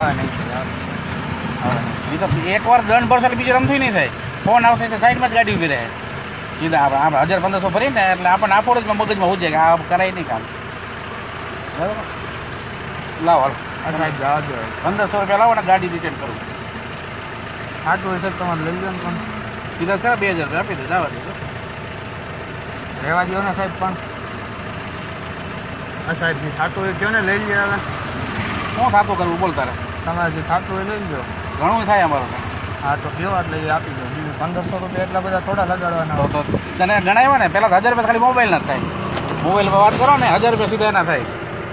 હા, નહીં થાય. એ તો એક વાર દંડ ભરશે એટલે બીજું રમતું નહીં થાય. ફોન આવશે તો સાઈડમાં જ ગાડી ઊભી રહે. એ તો આપણે આપણે હજાર પંદરસો ભરી ને એટલે આપણને આપણું જ મગજમાં હોઈ જાય કે આ કરાય નહીં કામ બરાબર? લાવો હાલો. આ સાહેબ જવા દો. પંદરસો રૂપિયા લાવો ને ગાડી રિટર્ન કરું. થાતું હોય સાહેબ તમારે લઈ લો ને પણ. કીધા ખરા બે હજાર રૂપિયા આપી દો જવા દો રહેવા દો ને સાહેબ પણ. આ સાહેબ જે થાતું હોય કયો ને લઈ લે હવે. શું થતું કરવું બોલ તારે. તમારે જે થાતું હોય લઈ લો ઘણું થાય અમારું હા તો કયો એટલે એ આપી દો. બીજું પંદરસો રૂપિયા એટલા બધા થોડા લગાડવાના તો તને ગણાવ્યા ને? પહેલાં હજાર રૂપિયા ખાલી મોબાઈલ ના થાય. મોબાઈલ પર વાત કરો ને હજાર રૂપિયા સીધા ના થાય.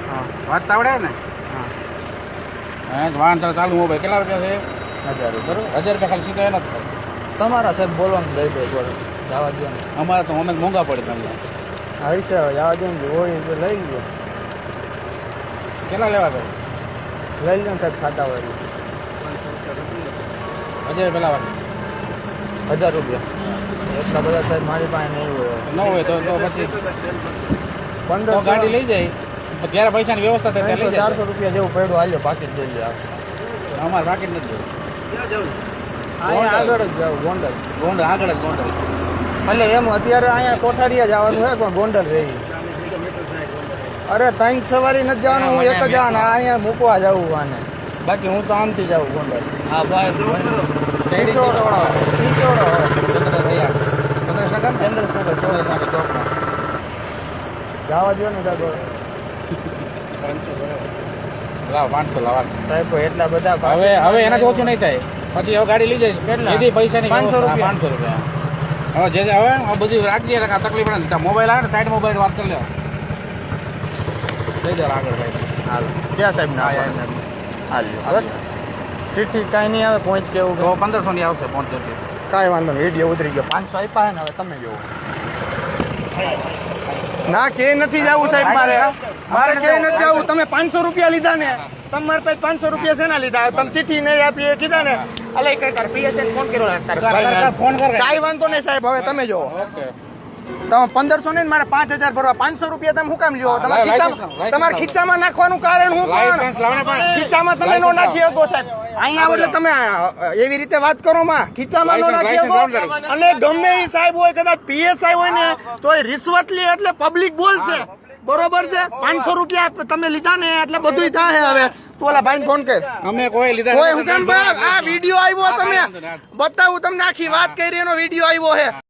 હા. વાત આવડે ને? હા. વાહન ચાલે ચાલુ મોબાઈલ કેટલા રૂપિયા છે? હજાર. રૂપિયા બરોબર? હજાર રૂપિયા ખાલી સીધા એના થાય. તમારા સાહેબ બોલવાનું દઈ દો બોલો જવા દો અમારે તો અમે મોંઘા પડે તમને હા હવે જવા દો હોય લઈ લો કેટલા લેવા કરે લઈ લો સાહેબ ખાતા હોય હજાર પેલા વાત હજાર રૂપિયા. એટલા બધા સાહેબ મારી પાસે નહીં હોય. ન હોય તો તો પછી પંદર ગાડી લઈ જાય. જ્યારે પૈસાની વ્યવસ્થા થાય ત્યારે ત્રણસો ચારસો રૂપિયા જેવું પડ્યું હાલ્યો પાકીટ જઈ લે અમારે પાકીટ નથી જવું આગળ જ જાવ ગોંડલ. ગોંડલ આગળ જ ગોંડલ. એટલે એમ અત્યારે અહીંયા કોઠારીયા જવાનું છે પણ ગોંડલ રહી. અરે ત્રણ સવારી નથી જવાનું હું એક જ જવાનું. અહીંયા મૂકવા જવું આને. બાકી હું તો આમથી જાઉં ગોંડલ. હા ભાઈ શેરડી નીચોડો નીચોડો પંદર થયા પંદર ને ચંદ્ર શું ચોવીસ જવા દો ને સાહેબ લાવ પાંચસો લાવ. સાહેબ એટલા બધા હવે હવે એનાથી ઓછું નહીં થાય. પછી હવે ગાડી લઈ જાય કેટલા? એથી પૈસાની. 500 વ્યવસ્થા. હા, રૂપિયા. 500 રૂપિયા. હવે જે હવે આ બધું રાખજે તકલીફ પડે ને. મોબાઈલ આવે ને સાઈડ મોબાઈલ વાત કરી લે. લઈ જાઓ આગળ લઈ. હાલો. ક્યાં સાહેબ ના હા, હા, હાલ્યો બસ ચિઠ્ઠી કાંઈ નહીં આવે પહોંચ કેવું તો પંદરસો ની આવશે પાંચસો રૂપિયા કાંઈ વાંધો નહીં વીડિયો ઉતરી ગયો. પાંચસો આપ્યા ને હવે તમે જોવો. ના કે નથી જવું સાહેબ મારે? મારે કે નથી જવું? તમે પાંચસો રૂપિયા લીધા ને? તમારે પાસે પાંચસો રૂપિયા શેના લીધા? તમે ચિઠ્ઠી નહીં આપી એ કીધા ને? અલે કઈ કર પીએસએન ફોન કર્યો તારા કર, કર, ભાઈને. કર, ફોન કર. કાંઈ વાંધો નહીં સાહેબ હવે તમે જોવો. ઓકે. તમે પંદરસો ને મારે પાંચ હજાર ભરવા. પાંચસો રૂપિયા તમે શું કામ લ્યો? તમારા ખિસ્સામાં લાવો, તમારા લાઇસન્સ ખિસ્સામાં નાખવાનું કારણ શું લાઇસન્સ લાવો ને પણ. ખિસ્સામાં તમે નો નાખી શકો સાહેબ. અહીંયા એટલે તમે એવી રીતે વાત કરો માં. ખિસ્સામાં નો નાખી શકો. અને ગમે એ સાહેબ હોય કદાચ પીએસઆઈ હોય ને તો એ રિશ્વત લે એટલે પબ્લિક બોલશે. બરોબર છે? પાંચસો રૂપિયા તમે લીધા ને એટલે બધું થાય હવે. તું ઓલા ભાઈ ફોન કર. અમે કોઈ લીધા કોઈ હું કેમ આ વીડિયો આવ્યો તમે? બતાવું તમને આખી વાત કરી એનો વીડિયો આવ્યો છે